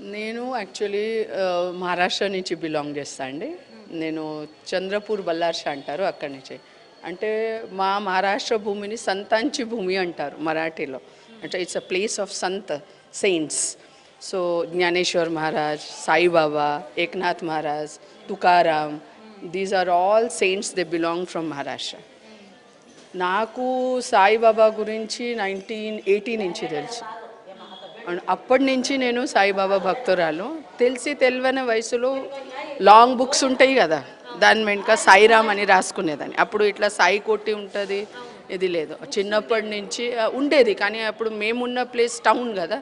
నేను actually Maharashtra uh, నుంచి belong చేస్తా అండి. నేను చంద్రపూర్ బల్లార్ష అంటారు అక్కడి నుంచి. అంటే మా మహారాష్ట్ర భూమిని సంతాంచి భూమి అంటారు మరాఠీలో. అంటే it's a place of sant saints so Dnyaneshwar Maharaj Saibaba Eknath Maharaj Tukaram these are all saints they belong from Maharashtra నాకు సాయిబాబా గురించి నైన్టీన్ ఎయిటీ నుంచి తెలుసు. అప్పటి నుంచి నేను సాయిబాబా భక్తురాలు. తెలిసి తెలివని వయసులో లాంగ్ బుక్స్ ఉంటాయి కదా దాని వెనుక సాయిరామ్ అని రాసుకునేదాన్ని. అప్పుడు ఇట్లా సాయి కొట్టి ఉంటుంది ఇది లేదు. చిన్నప్పటి నుంచి ఉండేది. కానీ అప్పుడు మేమున్న ప్లేస్ టౌన్ కదా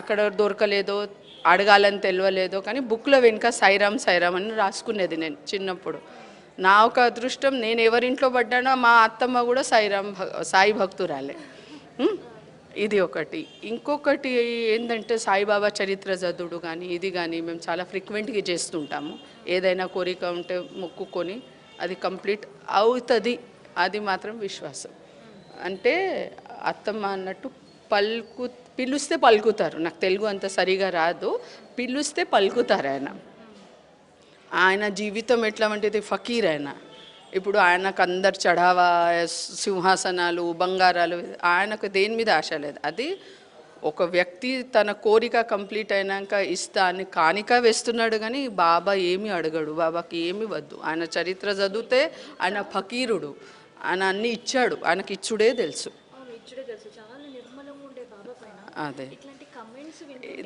అక్కడ దొరకలేదో అడగాలని తెలియలేదో కానీ బుక్లో వెనుక సాయిరామ్ సాయిరామ్ అని రాసుకునేది నేను చిన్నప్పుడు. నా ఒక అదృష్టం నేను ఎవరింట్లో పడ్డానో మా అత్తమ్మ కూడా సాయిరామ్ సాయి భక్తురాలే. ఇది ఒకటి. ఇంకొకటి ఏంటంటే సాయిబాబా చరిత్ర చదువుడు కానీ ఇది కానీ మేము చాలా ఫ్రీక్వెంట్గా చేస్తుంటాము. ఏదైనా కోరిక ఉంటే మొక్కుకొని అది కంప్లీట్ అవుతుంది. అది మాత్రం విశ్వాసం. అంటే అత్తమ్మ అన్నట్టు పలుకు పిలుస్తే పలుకుతారు. నాకు తెలుగు అంత సరిగా రాదు. పిలుస్తే పలుకుతారు ఆయన. ఆయన జీవితం ఎట్లా వంటిది? ఫకీర్ ఆయన. ఇప్పుడు ఆయనకు అందరు చడావా సింహాసనాలు బంగారాలు ఆయనకు దేని మీద ఆశ లేదు. అది ఒక వ్యక్తి తన కోరిక కంప్లీట్ అయినాక ఇస్తా అని కానిక వేస్తున్నాడు కానీ బాబా ఏమి అడగడు బాబాకి ఏమి వద్దు. ఆయన చరిత్ర చదివితే ఆయన ఫకీరుడు ఆయన అన్ని ఇచ్చాడు ఆయనకి ఇచ్చుడే తెలుసు. అదే.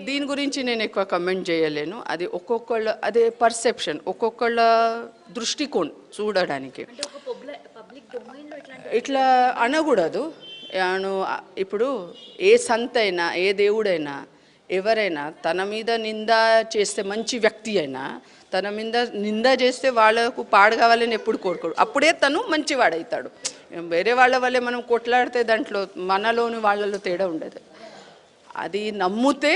దీని గురించి నేను ఎక్కువ కమెంట్ చేయలేను. అది ఒక్కొక్కళ్ళ అదే పర్సెప్షన్ ఒక్కొక్కళ్ళ దృష్టికోణం చూడడానికి. ఇట్లా అనకూడదు. అను ఇప్పుడు ఏ సంత అయినా ఏ దేవుడైనా ఎవరైనా తన మీద నింద చేస్తే మంచి వ్యక్తి అయినా తన మీద నింద చేస్తే వాళ్ళకు పాడు కావాలని ఎప్పుడు కోరుకోడు. అప్పుడే తను మంచివాడవుతాడు వేరే వాళ్ళ వల్లే మనం కొట్లాడితే దాంట్లో మనలోని వాళ్ళలో తేడా ఉండదు. అది నమ్ముతే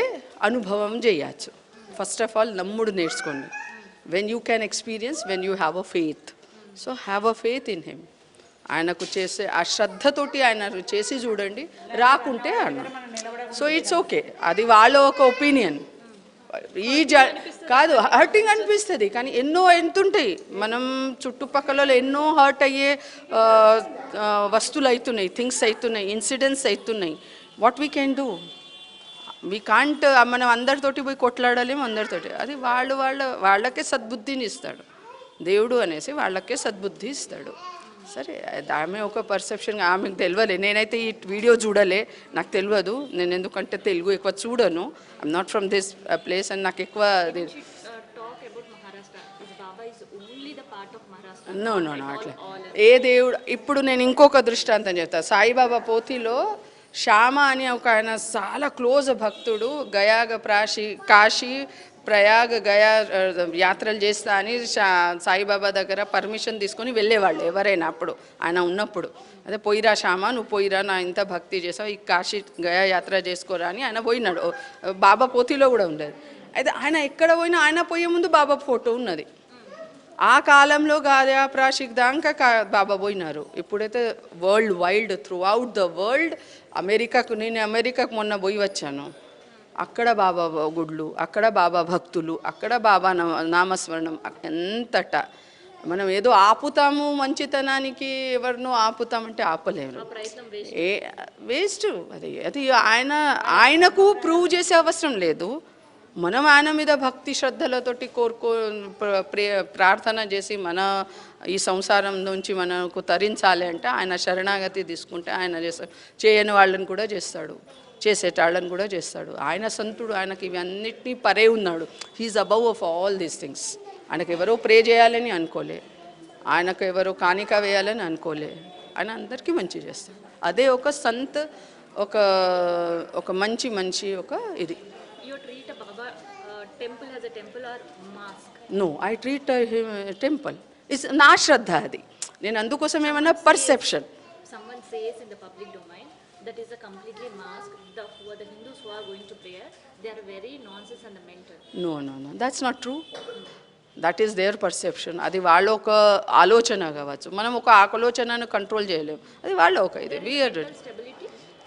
అనుభవం చేయచ్చు. ఫస్ట్ ఆఫ్ ఆల్ నమ్ముడు నేర్చుకోండి. When you can experience when you have a faith so have a faith in him ఆయనకు చేసే ఆ శ్రద్ధతోటి ఆయన చేసి చూడండి రాకుంటే అన్న. సో ఇట్స్ ఓకే అది వాళ్ళ ఒక ఒపీనియన్ ఈ జ కాదు హర్టింగ్ అనిపిస్తుంది కానీ ఎన్నో ఎంతుంటాయి. మనం చుట్టుపక్కల ఎన్నో హర్ట్ అయ్యే వస్తువులు అవుతున్నాయి థింగ్స్ అవుతున్నాయి ఇన్సిడెంట్స్ అవుతున్నాయి. What we can do we can't మనం అందరితోటి పోయి కొట్లాడలేము అందరితోటి. అది వాళ్ళు వాళ్ళ వాళ్ళకే సద్బుద్ధిని ఇస్తాడు. దేవుడు అనేసి వాళ్ళకే సద్బుద్ధి ఇస్తాడు. సరే ఆమె ఒక పర్సెప్షన్ ఆమెకు తెలియలే నేనైతే ఈ వీడియో చూడలే. నాకు తెలియదు నేను ఎందుకంటే తెలుగు ఎక్కువ చూడను. I'm not from this place అని నాకు ఎక్కువ నో నో నో అట్లా ఏ దేవుడు ఇప్పుడు నేను ఇంకొక దృష్టాంతం చెప్తా. సాయిబాబా పోతిలో శ్యామ అని ఒక ఆయన చాలా క్లోజ్ భక్తుడు గయాగ ప్రాషి కాశీ ప్రయాగ గయా యాత్రలు చేస్తా అని సాయిబాబా దగ్గర పర్మిషన్ తీసుకొని వెళ్ళేవాళ్ళు ఎవరైనా అప్పుడు. ఆయన ఉన్నప్పుడు. అదే పోయిరా శ్యామ నువ్వు పోయిరా నా ఇంత భక్తి చేసావు ఈ కాశీ గయా యాత్ర చేసుకోరా అని ఆయన పోయినాడు. బాబా పోతిలో కూడా ఉండేది. అయితే ఆయన ఎక్కడ పోయినా ఆయన పోయే ముందు బాబా ఫోటో ఉన్నది. ఆ కాలంలో గాదా ప్రాషిక్ దాకా కా- బాబా పోయినారు. ఇప్పుడైతే world wide throughout the world అమెరికాకు నేను అమెరికాకు మొన్న పోయి వచ్చాను. అక్కడ బాబా గుడ్లు అక్కడ బాబా భక్తులు అక్కడ బాబా నామస్మరణం ఎంతట. మనం ఏదో ఆపుతాము మంచితనానికి ఎవరినో ఆపుతామంటే ఆపలేరు. A waste. అది అది ఆయన ఆయనకు ప్రూవ్ చేసే అవసరం లేదు. మనం ఆయన మీద భక్తి శ్రద్ధలతోటి కోరుకో ప్రే ప్రార్థన చేసి మన ఈ సంసారం నుంచి మనకు తరించాలి అంటే ఆయన శరణాగతి తీసుకుంటే ఆయన చేస్తాడు చేయని వాళ్ళని కూడా చేస్తాడు. చేసేటాళ్ళని కూడా చేస్తాడు. ఆయన సంతుడు ఆయనకి ఇవన్నిటినీ పరే ఉన్నాడు. He is above of all these things ఆయనకు ఎవరో ప్రే చేయాలని అనుకోలే. ఆయనకు ఎవరో కానిక వేయాలని అనుకోలే. ఆయన అందరికీ మంచి చేస్తాడు. అదే ఒక సంత్ ఒక ఒక మంచి మంచి ఒక ఇది. No I treat temple is నా శ్రద్ధ అది. నేను అందుకోసం ఏమన్నా perception no no no that's not true that is their perception అది వాళ్ళ ఒక ఆలోచన కావచ్చు. మనం ఒక ఆలోచనను కంట్రోల్ చేయలేము అది వాళ్ళు ఒక ఇది.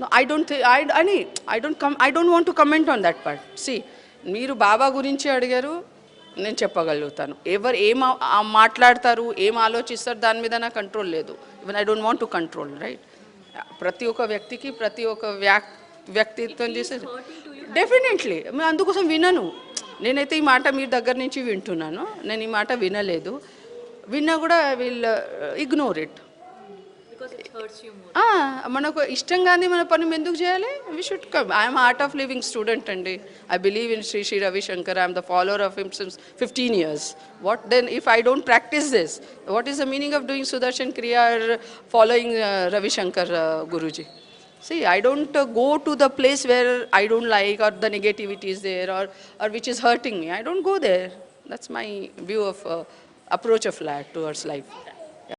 No, I don't think, I, అని I don't come, I don't want to comment on that part. See, మీరు బాబా గురించి అడిగారు నేను చెప్పగలుగుతాను. ఎవరు ఏం మాట్లాడతారు ఏం ఆలోచిస్తారు దాని మీద నా కంట్రోల్ లేదు. Even I don't want to control right ప్రతి ఒక్క వ్యక్తికి ప్రతి ఒక్క వ్యక్ వ్యక్తిత్వం చేసే డెఫినెట్లీ అందుకోసం వినను. నేనైతే ఈ మాట మీ దగ్గర నుంచి వింటున్నాను. నేను ఈ మాట వినలేదు. విన్నా కూడా విల్ ఇగ్నోర్ ఇట్ మనకు ఇష్టం కానీ మన పని ఎందుకు చేయాలి we should come I'm Art of Living student అండి I believe in Shri Shri Ravishankar I'm the follower of him since fifteen years what then if I don't practice this what is the meaning of doing Sudarshan Kriya or following Ravishankar Guruji See, I don't uh, go to the place where I don't like or the negativity is there or, or which is hurting me. I don't go there. That's my view of uh, approach of life towards life.